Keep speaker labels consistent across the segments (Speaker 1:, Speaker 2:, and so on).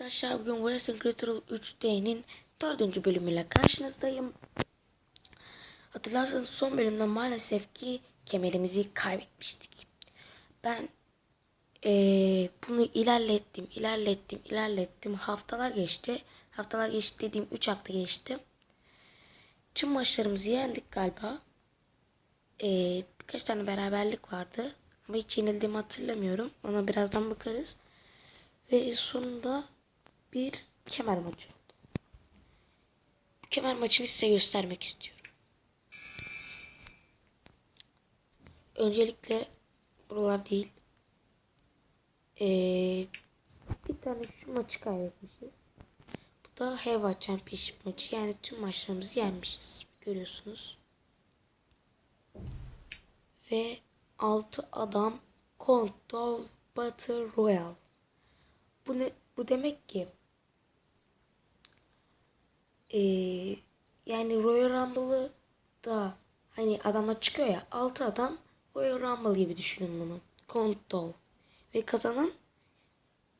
Speaker 1: arkadaşlar bugün Wrestling Critical 3D'nin dördüncü bölümüyle karşınızdayım. Hatırlarsanız son bölümde maalesef ki kemerimizi kaybetmiştik. Ben eee, bunu ilerlettim, ilerlettim, ilerlettim. Haftalar geçti. Haftalar geçti dediğim 3 hafta geçti. Tüm maçlarımızı yendik galiba. Eee, birkaç tane beraberlik vardı. Ama hiç yenildiğimi hatırlamıyorum. Ona birazdan bakarız. Ve sonunda bir kemer maçı oldu. Kemer maçını size göstermek istiyorum. Öncelikle buralar değil. Ee, bir tane şu maçı kaybetmişiz. Bu da Heva Championship maçı. Yani tüm maçlarımızı yenmişiz. Görüyorsunuz. Ve 6 adam Conto Battle Royale. Bu ne? Bu demek ki eee, yani Royal Rumble'ı da hani adamlar çıkıyor ya 6 adam Royal Rumble gibi düşünün bunu. Control. Ve kazanan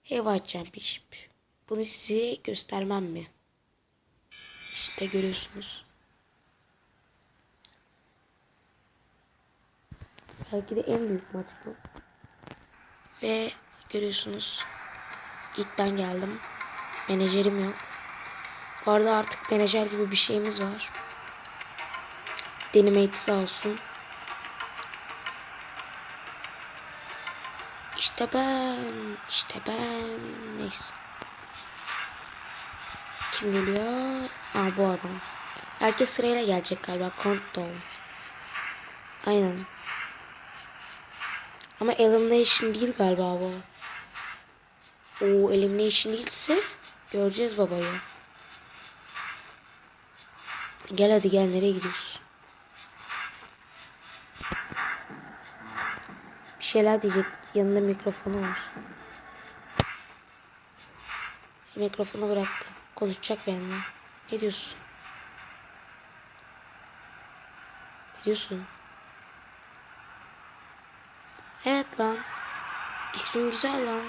Speaker 1: Heavyweight Championship. Bunu size göstermem mi? İşte görüyorsunuz. Belki de en büyük maç bu. Ve görüyorsunuz. İlk ben geldim. Menajerim yok. Bu arada artık menajer gibi bir şeyimiz var. Denime sağ olsun. İşte ben, işte ben. Neyse. Kim geliyor? Aa bu adam. Herkes sırayla gelecek galiba. Countdown. Aynen. Ama elimination değil galiba bu. O elimination değilse göreceğiz babayı. Gel hadi gel nereye gidiyorsun? Bir şeyler diyecek. Yanında mikrofonu var. Mikrofonu bıraktı. Konuşacak benimle. Ne diyorsun? Ne diyorsun? Evet lan. İsmin güzel lan.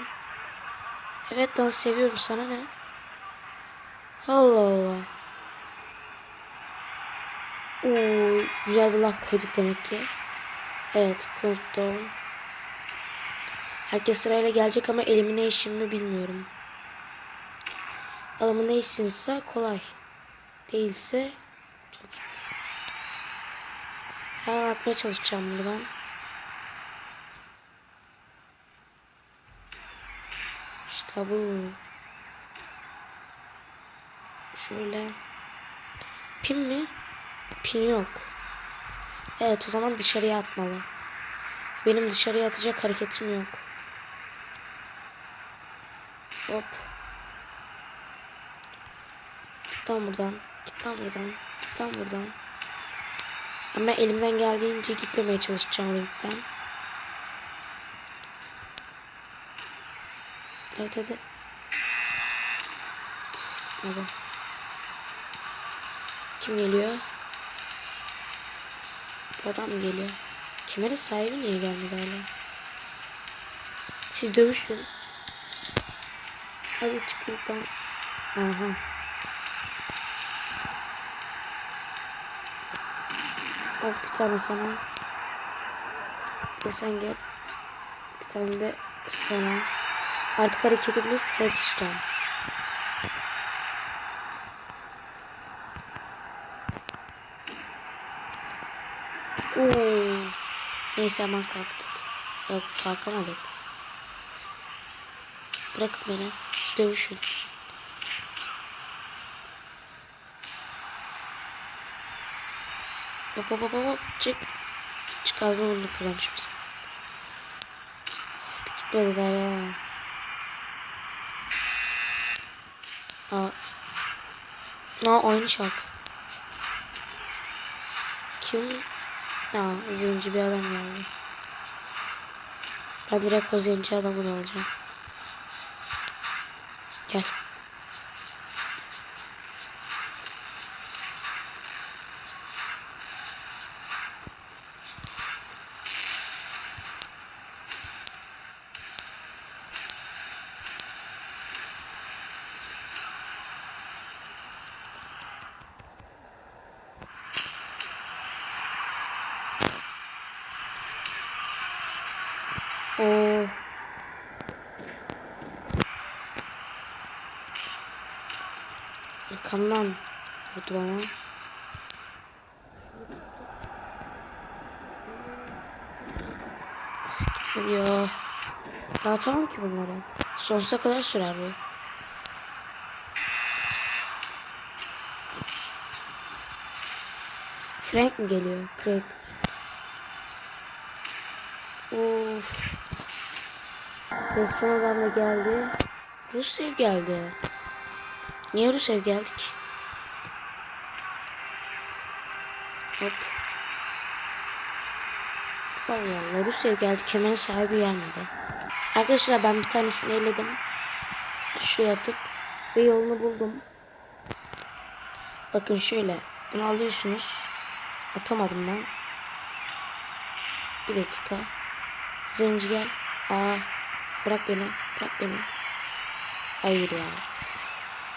Speaker 1: Evet lan seviyorum sana ne? Allah Allah. Oo, güzel bir laf koyduk demek ki. Evet, countdown. Herkes sırayla gelecek ama elimination mi bilmiyorum. Elimination ise kolay. Değilse çok zor. Hemen atmaya çalışacağım bunu ben. İşte bu. Şöyle. Pin mi? Pin yok. Evet o zaman dışarıya atmalı. Benim dışarıya atacak hareketim yok. Hop. Git lan buradan. Git lan buradan. Git lan buradan. Ama elimden geldiğince gitmemeye çalışacağım ringden. Evet hadi. Üf, gitmedi. Kim geliyor? Bu adam geliyor? Kemerin sahibi niye gelmedi hala? Siz dövüşün. Hadi çık lütfen. Aha. Hop bir tane sana. Bir sen gel. Bir tane de sana. Artık hareketimiz headstone. Oo. Neyse hemen kalktık. Yok kalkamadık. Bırakın beni. Siz dövüşün. Hop hop hop hop. Çık. Çık ağzına burnunu sen. Üf, bir gitmedi daha ya. Aa. Aa aynı şarkı. Kim? Aa zenci bir adam geldi. Ben direkt o zenci adamı da alacağım. Gel. Oo. Arkamdan vurdu bana. Gitmedi ya. Dağıtamam ki bunları. Sonsuza kadar sürer bu. Frank mi geliyor? Craig. Of. Ve son adam da geldi. Rusev geldi. Niye Rusev geldi ki? Hop. Allah Allah Rusev geldi. Kemerin sahibi gelmedi. Arkadaşlar ben bir tanesini eledim. Şuraya atıp ve yolunu buldum. Bakın şöyle. Bunu alıyorsunuz. Atamadım ben. Bir dakika. Zenci gel. Aa, bırak beni. Bırak beni. Hayır ya.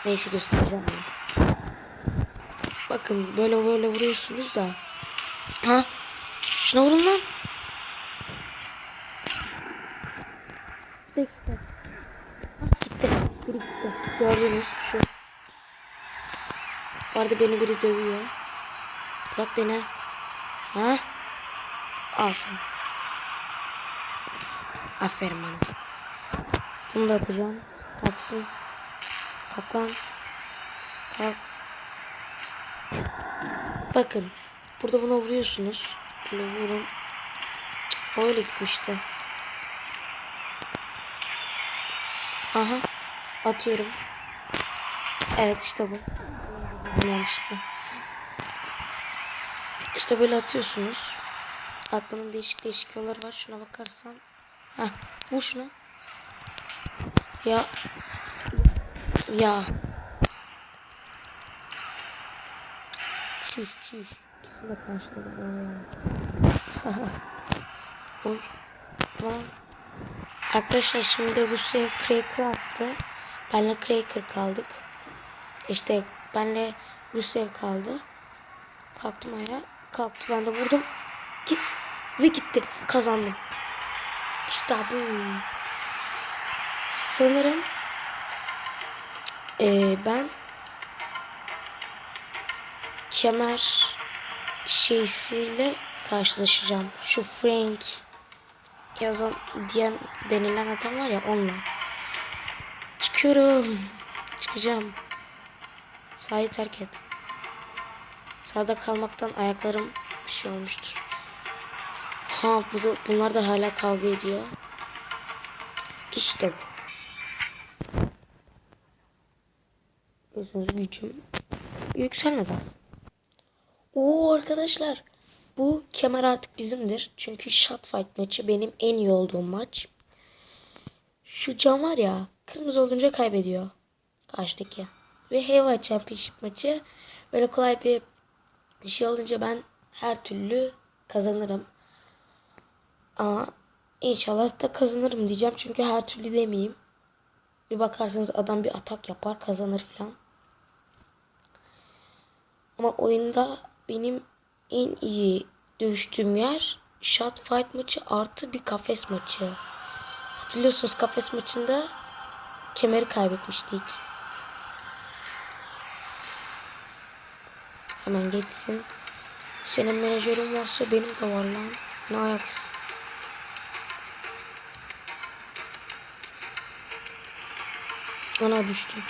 Speaker 1: Neyse göstereceğim ben. Bakın böyle böyle vuruyorsunuz da. Ha? Şuna vurun lan. Dakika. Ha, gitti. Biri gitti. Gördünüz şu. Arada beni biri dövüyor. Bırak beni. Ha? Al. Aferin bana. Bunu da atacağım. Kalksın. Kalk lan. Kalk. Bakın. Burada buna vuruyorsunuz. Böyle vurun. Öyle gitmişti. Aha. Atıyorum. Evet işte bu. Yanlışlıkla. İşte böyle atıyorsunuz. Atmanın değişik değişik yolları var. Şuna bakarsan. Hah. Vur şuna. Ya. Ya. Çüş çüş. İkisini de karşıladım. Oy. Tamam. Arkadaşlar şimdi Rusya Cracker attı. Benle Cracker kaldık. İşte benle Rusya kaldı. Kalktım ayağa. Kalktı ben de vurdum. Git. Ve gitti. Kazandım. İşte bu. Sanırım eee, ben kemer şeysiyle karşılaşacağım. Şu Frank yazan diyen denilen adam var ya onunla. Çıkıyorum. Çıkacağım. Sahayı terk et. Sağda kalmaktan ayaklarım bir şey olmuştur. Ha bu da, bunlar da hala kavga ediyor. İşte bu. Biliyorsunuz gücüm yükselmedi aslında. Oo arkadaşlar. Bu kemer artık bizimdir. Çünkü shot fight maçı benim en iyi olduğum maç. Şu cam var ya kırmızı olunca kaybediyor. Karşıdaki. Ve Heavyweight Championship maçı böyle kolay bir şey olunca ben her türlü kazanırım. Ama inşallah da kazanırım diyeceğim. Çünkü her türlü demeyeyim. Bir bakarsanız adam bir atak yapar kazanır falan. Ama oyunda benim en iyi dövüştüğüm yer shot fight maçı artı bir kafes maçı. Hatırlıyorsunuz kafes maçında kemeri kaybetmiştik. Hemen geçsin. Senin menajörün varsa benim de var lan. Ne ayaksın. Ona düştüm.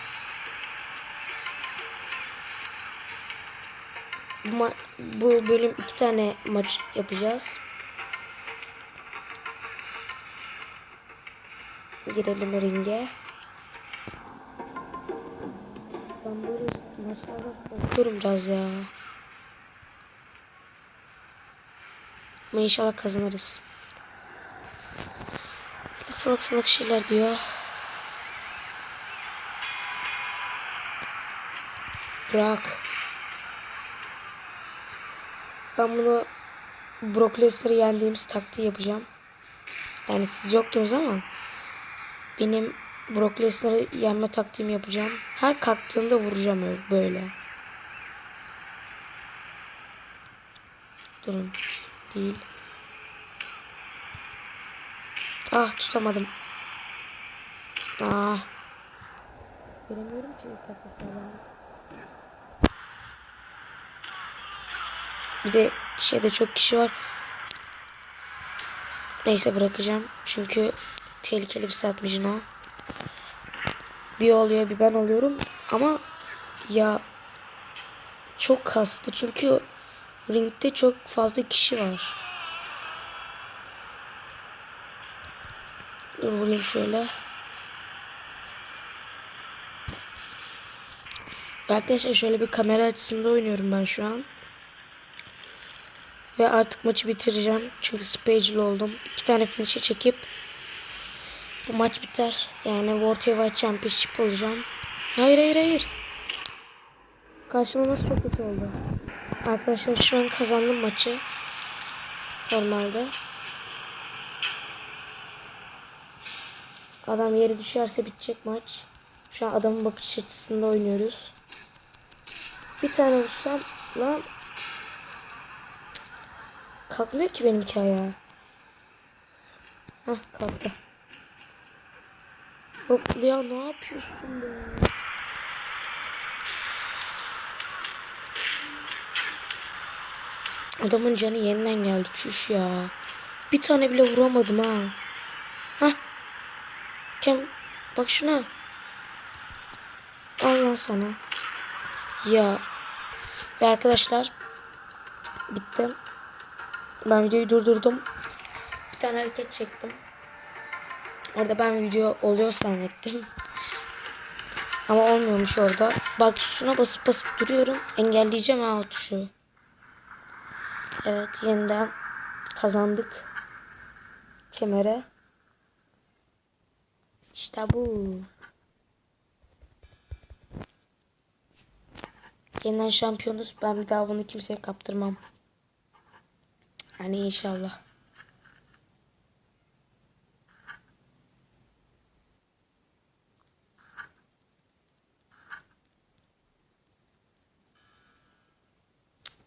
Speaker 1: Bu, bu bölüm iki tane maç yapacağız. Girelim ringe. Ben böyle maçlarda korkuyorum biraz ya. Ama inşallah kazanırız. Böyle salak salak şeyler diyor. Bırak. Ben bunu Brock Lesnar'ı yendiğimiz taktiği yapacağım. Yani siz yoktunuz ama benim Brock Lesnar'ı yenme taktiğimi yapacağım. Her kalktığında vuracağım öyle- böyle. Durun. Değil. Ah tutamadım. Ah. Göremiyorum ki kafasını. Bir de şeyde çok kişi var. Neyse bırakacağım. Çünkü tehlikeli bir satmışın o. Bir oluyor bir ben oluyorum. Ama ya çok kastı. Çünkü ringde çok fazla kişi var. Dur vurayım şöyle. Arkadaşlar şöyle bir kamera açısında oynuyorum ben şu an. Ve artık maçı bitireceğim. Çünkü special oldum. İki tane finish'e çekip bu maç biter. Yani World Heavyweight Championship olacağım. Hayır hayır hayır. Karşılaması çok kötü oldu. Arkadaşlar şu an kazandım maçı. Normalde. Adam yere düşerse bitecek maç. Şu an adamın bakış açısında oynuyoruz. Bir tane vursam lan kalkmıyor ki benimki ayağa. Hah kalktı. Hop ya ne yapıyorsun be? Adamın canı yeniden geldi çüş ya. Bir tane bile vuramadım ha. Hah. Kem bak şuna. Al lan sana. Ya. Ve arkadaşlar bitti. Ben videoyu durdurdum. Bir tane hareket çektim. Orada ben video oluyor zannettim. Ama olmuyormuş orada. Bak şuna basıp basıp duruyorum. Engelleyeceğim ha o tuşu. Evet yeniden kazandık. Kemere. İşte bu. Yeniden şampiyonuz. Ben bir daha bunu kimseye kaptırmam. Yani inşallah.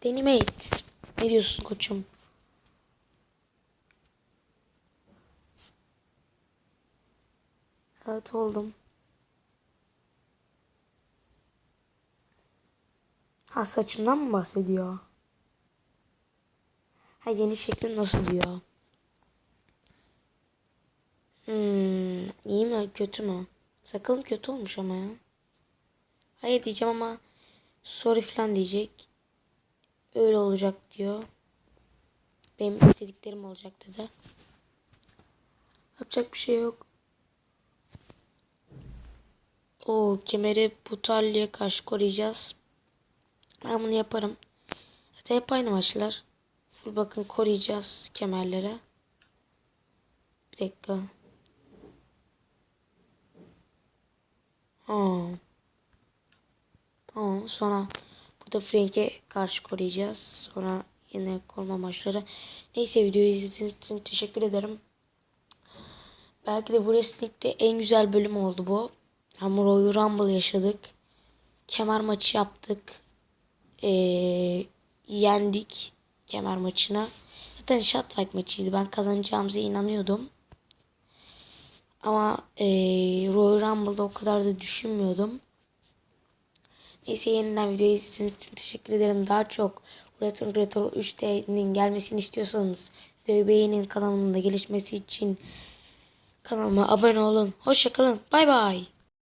Speaker 1: Denimate. Ne diyorsun koçum? Evet oldum. Ha saçımdan mı bahsediyor? Ha yeni şeklin nasıl diyor? Hmm, iyi mi kötü mü? Sakalım kötü olmuş ama ya. Hayır diyeceğim ama sorry falan diyecek. Öyle olacak diyor. Benim istediklerim olacak dedi. Yapacak bir şey yok. O kemeri bu tarlaya karşı koruyacağız. Ben bunu yaparım. Zaten hep aynı maçlar. Full bakın koruyacağız kemerlere. Bir dakika. Ha. Tamam sonra burada Frank'e karşı koruyacağız. Sonra yine koruma maçları. Neyse videoyu izlediğiniz için teşekkür ederim. Belki de bu wrestling'de en güzel bölüm oldu bu. Ama Royal Rumble yaşadık. Kemer maçı yaptık. Ee, yendik kemer maçına. Zaten shot fight maçıydı. Ben kazanacağımıza inanıyordum. Ama ee, Royal Rumble'da o kadar da düşünmüyordum. Neyse yeniden videoyu izlediğiniz için teşekkür ederim. Daha çok Return Retro 3D'nin gelmesini istiyorsanız videoyu beğenin kanalımda gelişmesi için kanalıma abone olun. Hoşçakalın. Bay bay.